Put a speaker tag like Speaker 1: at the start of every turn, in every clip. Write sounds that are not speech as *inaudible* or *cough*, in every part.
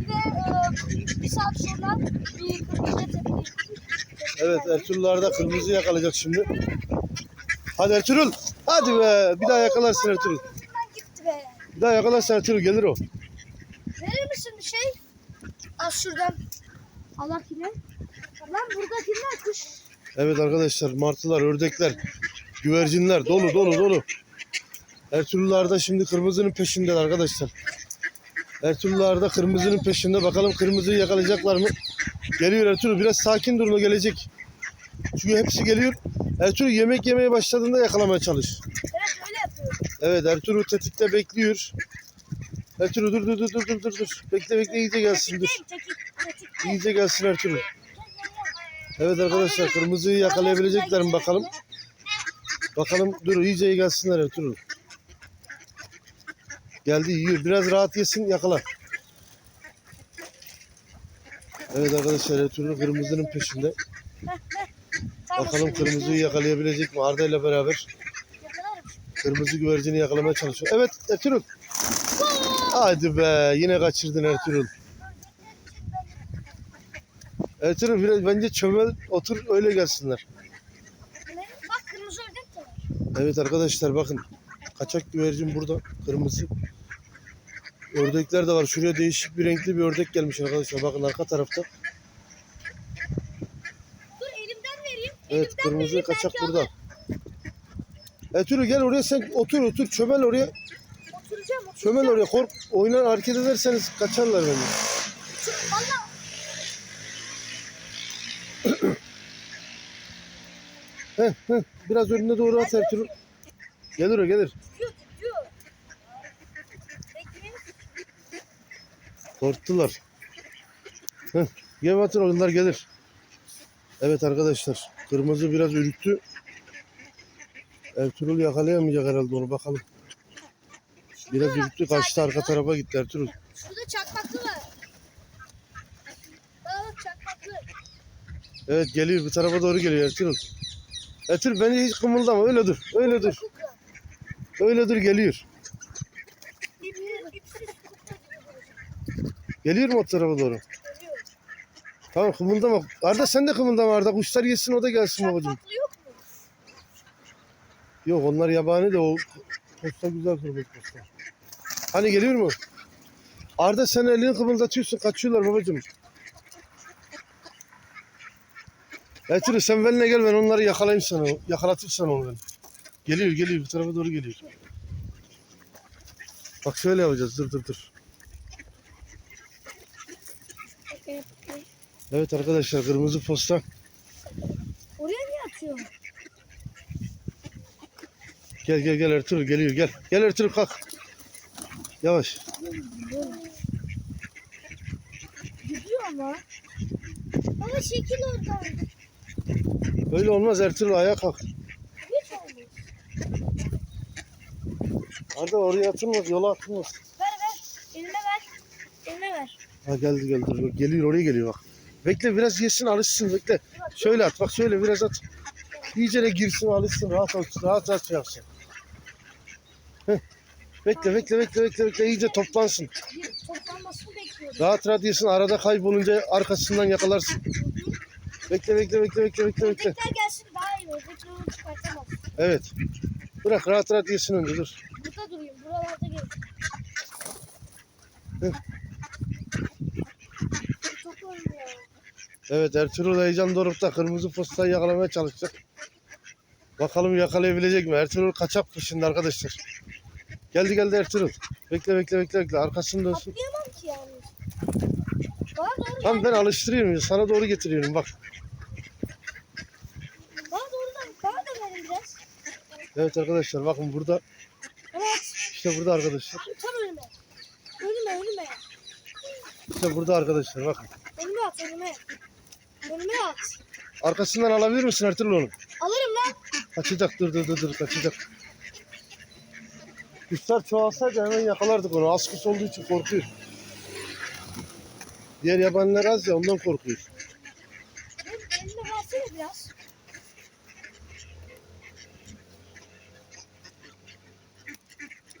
Speaker 1: Ve e, bir saat sonra bir kırmızı tepki.
Speaker 2: Evet Ertuğrullar da kırmızı yakalayacak şimdi. Hadi Ertuğrul. Hadi be. Bir daha yakalarsın Ertuğrul.
Speaker 1: Gitti be.
Speaker 2: Bir daha yakalarsan Ertuğrul gelir o.
Speaker 1: Verir misin bir şey? Al şuradan. Allah kime? Lan buradakiler kuş.
Speaker 2: Evet arkadaşlar martılar, ördekler, güvercinler dolu dolu dolu. Ertuğrullar da şimdi kırmızının peşinde arkadaşlar. Ertuğrullar da kırmızının peşinde. Bakalım kırmızıyı yakalayacaklar mı? Geliyor Ertuğrul. Biraz sakin durma gelecek. Çünkü hepsi geliyor. Ertuğrul yemek yemeye başladığında yakalamaya çalış.
Speaker 1: Evet öyle yapıyorum.
Speaker 2: Evet Ertuğrul tetikte bekliyor. Ertuğrul dur dur dur dur dur dur. dur. Bekle bekle iyice gelsin dur. İyice gelsin Ertuğrul. Evet arkadaşlar kırmızıyı yakalayabilecekler mi bakalım. Bakalım dur iyice gelsinler Ertuğrul. Geldi yiyor. Biraz rahat yesin yakala. Evet arkadaşlar Ertuğrul kırmızının peşinde. Bakalım kırmızıyı yakalayabilecek mi? Arda ile beraber kırmızı güvercini yakalamaya çalışıyor. Evet Ertuğrul. Hadi be yine kaçırdın Ertuğrul. Ertuğrul biraz bence çömel otur öyle gelsinler.
Speaker 1: Bak kırmızı ördek de var.
Speaker 2: Evet arkadaşlar bakın. Kaçak güvercin burada. Kırmızı. Ördekler de var. Şuraya değişik bir renkli bir ördek gelmiş arkadaşlar. Bakın arka tarafta.
Speaker 1: Dur elimden vereyim.
Speaker 2: Evet
Speaker 1: Elimden
Speaker 2: kırmızı
Speaker 1: vereyim,
Speaker 2: kaçak burada. Ertuğrul gel oraya sen otur otur. Çömel oraya.
Speaker 1: Oturacağım oturacağım.
Speaker 2: Çömel oraya. Kork. Oynar hareket ederseniz kaçarlar beni.
Speaker 1: Valla
Speaker 2: Heh, heh. Biraz önüne doğru at Ertuğrul. Gelir o gelir.
Speaker 1: tutuyor tutuyor. Bekleyin.
Speaker 2: Korktular. Heh, Gel atın onlar gelir. Evet arkadaşlar. Kırmızı biraz ürktü. Ertuğrul yakalayamayacak herhalde onu bakalım. Biraz ürktü kaçtı arka tarafa gitti Ertuğrul.
Speaker 1: Şurada çakmaklı var. Bak çakmaklı.
Speaker 2: Evet geliyor bu tarafa doğru geliyor Ertuğrul. Ertuğrul bence hiç kımıldama öyle dur. Öyle dur. Öyle dur geliyor.
Speaker 1: Duracak.
Speaker 2: Geliyor mu o tarafa doğru? Tamam kımıldama. Arda sen de kımıldama Arda. Kuşlar yesin o da gelsin babacığım.
Speaker 1: Yok mu?
Speaker 2: Yok onlar yabani de o posta güzel kırmızı posta. Hani geliyor mu? Arda sen elini kımıldatıyorsun kaçıyorlar babacığım. Ertuğrul sen benimle gel ben onları yakalayayım sana. Yakalatayım sana onu ben. Geliyor geliyor bu tarafa doğru geliyor. Bak şöyle yapacağız dur dur dur.
Speaker 1: Evet.
Speaker 2: Evet arkadaşlar kırmızı posta.
Speaker 1: Oraya niye atıyor?
Speaker 2: Gel gel gel Ertuğrul geliyor gel. Gel Ertuğrul kalk. Yavaş.
Speaker 1: Gidiyor ama. Ama şekil orada.
Speaker 2: Böyle olmaz Ertuğrul ayağa kalk. Arda oraya atılmaz yola atılmaz.
Speaker 1: Ver ver. Elime ver. Elime ver.
Speaker 2: Ha geldi geldi. Geliyor oraya geliyor bak. Bekle biraz yesin alışsın bekle. Şöyle at bak şöyle biraz at. İyice de girsin alışsın rahat olsun rahat rahat şey yapsın. Heh. Bekle bekle bekle bekle bekle iyice toplansın.
Speaker 1: Bir toplanmasını bekliyorum.
Speaker 2: Rahat rahat yesin arada kaybolunca arkasından yakalarsın. Bekle bekle bekle bekle bekle bekle.
Speaker 1: Gelsin daha iyi. Onu çıkartamaz.
Speaker 2: Evet. Bırak rahat rahat yesin önce dur.
Speaker 1: Burada durayım. Buralarda gelin.
Speaker 2: Hı.
Speaker 1: Çok oynuyor.
Speaker 2: Evet Ertuğrul heyecan dorukta kırmızı postayı yakalamaya çalışacak. Bakalım yakalayabilecek mi? Ertuğrul kaçak peşinde arkadaşlar. Geldi geldi Ertuğrul. Bekle bekle bekle bekle arkasını dönsün.
Speaker 1: Atlayamam ki yalnız.
Speaker 2: Tamam ben alıştırıyorum sana doğru getiriyorum bak.
Speaker 1: Bana doğru da, bana da verin biraz.
Speaker 2: Evet arkadaşlar bakın burada
Speaker 1: Evet.
Speaker 2: işte burada arkadaşlar.
Speaker 1: Tam önüme. Önüme, önüme.
Speaker 2: İşte burada arkadaşlar bakın.
Speaker 1: Önüme at, önüme. Önüme at.
Speaker 2: Arkasından alabilir misin Ertuğrul onu?
Speaker 1: Alırım lan.
Speaker 2: Kaçacak dur dur dur dur kaçacak. Kuşlar çoğalsaydı hemen yakalardık onu. Az kuş olduğu için korkuyor. Diğer yabaniler az ya ondan korkuyor.
Speaker 1: Elime versene biraz.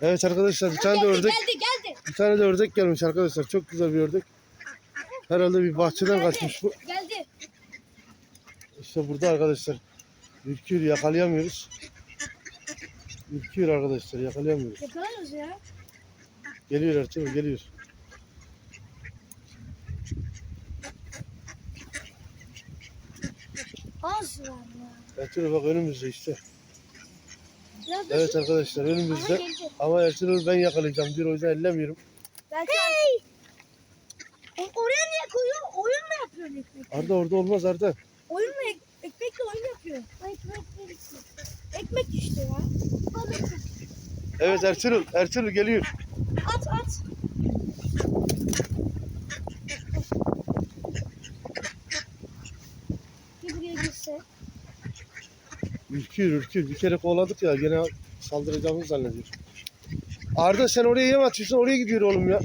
Speaker 2: Evet arkadaşlar bir tane de
Speaker 1: geldi,
Speaker 2: ördek
Speaker 1: geldi, geldi.
Speaker 2: bir tane de ördek gelmiş arkadaşlar. Çok güzel bir ördek. Herhalde bir bahçeden kaçmış bu.
Speaker 1: Geldi.
Speaker 2: İşte burada arkadaşlar. Ürküyor yakalayamıyoruz. Ürküyor arkadaşlar yakalayamıyoruz.
Speaker 1: Yakalarız ya.
Speaker 2: Geliyor Ertuğrul geliyor.
Speaker 1: Az var ya.
Speaker 2: Ertuğrul bak önümüzde işte. Evet arkadaşlar önümüzde.
Speaker 1: geldi.
Speaker 2: Ama Ertuğrul ben yakalayacağım diyor o yüzden ellemiyorum.
Speaker 1: Belki hey! Oraya niye koyuyor? Oyun mu yapıyor?
Speaker 2: Arda orada olmaz Arda.
Speaker 1: Oyun mu? Ek- ekmekle oyun yapıyor. Ekmek değil. Ekmek işte ya. Balık.
Speaker 2: Evet Ertuğrul, Ertuğrul geliyor.
Speaker 1: At at. Bir buraya girse.
Speaker 2: Ürküyor ürküyor. Bir kere kovaladık ya gene saldıracağımızı zannediyor. Arda sen oraya yem atıyorsun oraya gidiyor oğlum ya.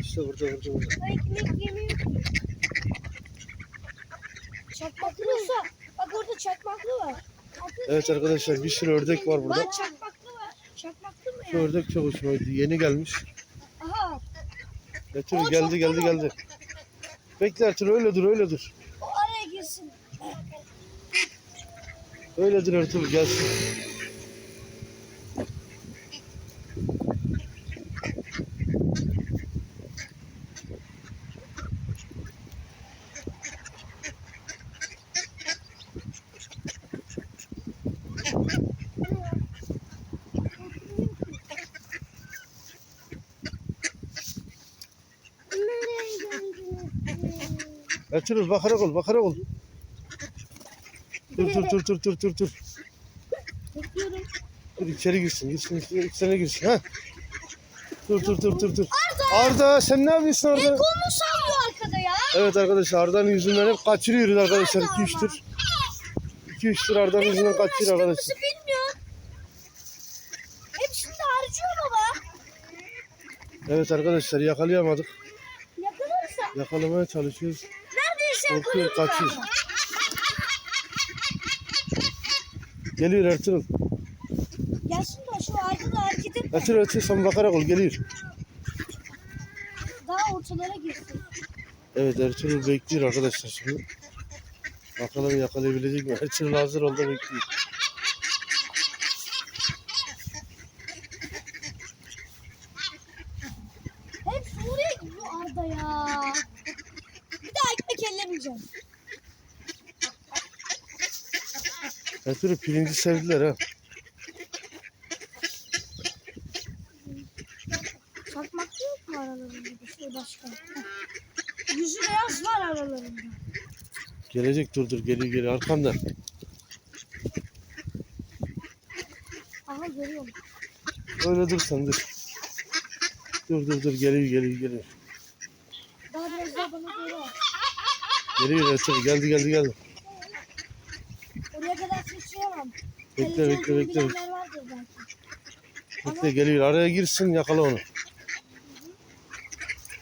Speaker 2: İşte burada burada burada.
Speaker 1: Ekmek yemiyor olsa. Bak orada çakmaklı var.
Speaker 2: Evet arkadaşlar bir sürü ördek var burada.
Speaker 1: Bak çakmaklı var. Çakmaklı mı
Speaker 2: Şu ördek çok hoşuma gitti. Yeni gelmiş.
Speaker 1: Aha.
Speaker 2: Ertuğrul
Speaker 1: O
Speaker 2: geldi geldi geldi. Bekle Ertuğrul öyle dur öyle dur.
Speaker 1: O araya girsin.
Speaker 2: Öyle dur Ertuğrul gelsin. Ertuğrul bakarak ol bakarak ol. Dur dur dur dur dur dur dur. Dur içeri girsin girsin içeri girsin ha. Dur dur dur dur dur. Arda sen ne yapıyorsun Arda?
Speaker 1: Kolunu sallıyor arkada ya.
Speaker 2: Evet arkadaşlar Arda'nın yüzünden hep kaçırıyoruz arkadaşlar 2-3 tur. 2-3 tur Arda'nın yüzünden kaçırıyor arkadaşlar.
Speaker 1: bilmiyor. Hepsini de harcıyor baba.
Speaker 2: Evet arkadaşlar yakalayamadık.
Speaker 1: Yakalarsa.
Speaker 2: Yakalamaya çalışıyoruz. Korkuyor kaçıyor. Geliyor Ertuğrul.
Speaker 1: Gelsin de şu arkada hareket etme.
Speaker 2: Ertuğrul Ertuğrul sen bakarak ol geliyor.
Speaker 1: Daha ortalara girsin.
Speaker 2: Evet Ertuğrul bekliyor arkadaşlar şimdi. Bakalım yakalayabilecek mi? Ertuğrul hazır oldu bekliyor.
Speaker 1: Hepsi oraya gidiyor Arda ya. Bir daha ekmek ellemeyeceğim.
Speaker 2: Ertuğrul pirinci sevdiler ha.
Speaker 1: Çakmaklı yok mu aralarında bir şey başka? Yüzü beyaz var aralarında.
Speaker 2: Gelecek dur dur geliyor geliyor arkamda.
Speaker 1: Aha görüyorum.
Speaker 2: Öyle dur sen dur. Dur dur dur geliyor geliyor geliyor.
Speaker 1: Daha biraz daha bana al.
Speaker 2: Geliyor Ertuğrul geldi geldi geldi.
Speaker 1: Oraya kadar sıçrayamam.
Speaker 2: Bekle bekle bekle. Bekle geliyor araya girsin yakala onu.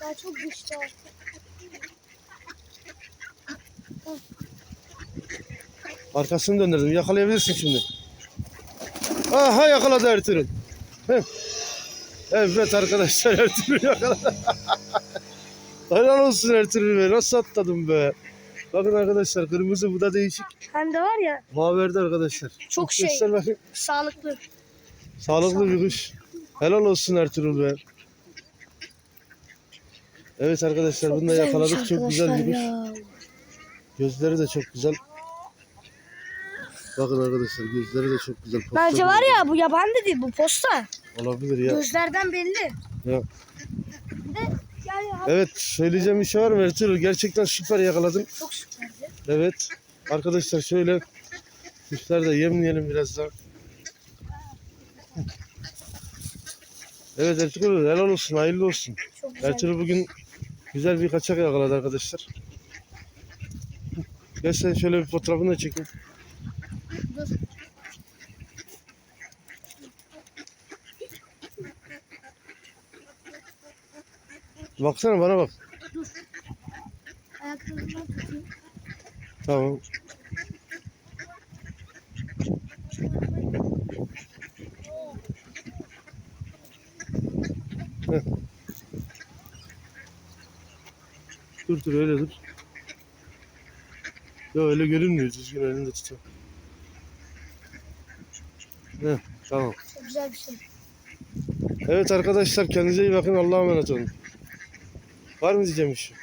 Speaker 1: Daha çok güçlü artık.
Speaker 2: Arkasını döndürdüm yakalayabilirsin şimdi. Aha yakaladı Ertuğrul. Evet arkadaşlar Ertuğrul yakaladı. *laughs* Helal olsun Ertuğrul be nasıl atladım be. Bakın arkadaşlar kırmızı bu da değişik.
Speaker 1: Hem de var ya
Speaker 2: Maverde arkadaşlar.
Speaker 1: Çok şey.
Speaker 2: göster bakayım.
Speaker 1: sağlıklı.
Speaker 2: Sağlıklı bir kuş. Helal olsun Ertuğrul be. Evet arkadaşlar bunu da yakaladık. Çok güzel bir kuş. Gözleri de çok güzel. Bakın arkadaşlar gözleri de çok güzel. Posta
Speaker 1: Bence var ya bu yaban değil bu posta.
Speaker 2: Olabilir ya.
Speaker 1: Gözlerden belli.
Speaker 2: ya. Evet söyleyeceğim bir şey var mı Ertuğrul? Gerçekten süper yakaladın.
Speaker 1: çok süperdi.
Speaker 2: Evet. Arkadaşlar şöyle kuşları da yemleyelim biraz daha. Evet Ertuğrul helal olsun hayırlı olsun. Ertuğrul bugün güzel bir kaçak yakaladı arkadaşlar. Gel sen şöyle bir fotoğrafını da çekin.
Speaker 1: Dur.
Speaker 2: Baksana bana bak.
Speaker 1: Tutayım.
Speaker 2: Tamam. Heh. Dur dur öyle dur. Ya öyle görünmüyor. Düzgün elinde tutuyor. Heh, tamam.
Speaker 1: Çok güzel bir şey.
Speaker 2: Evet arkadaşlar kendinize iyi bakın. Allah'a emanet olun. Var mı diyeceğim bir şey?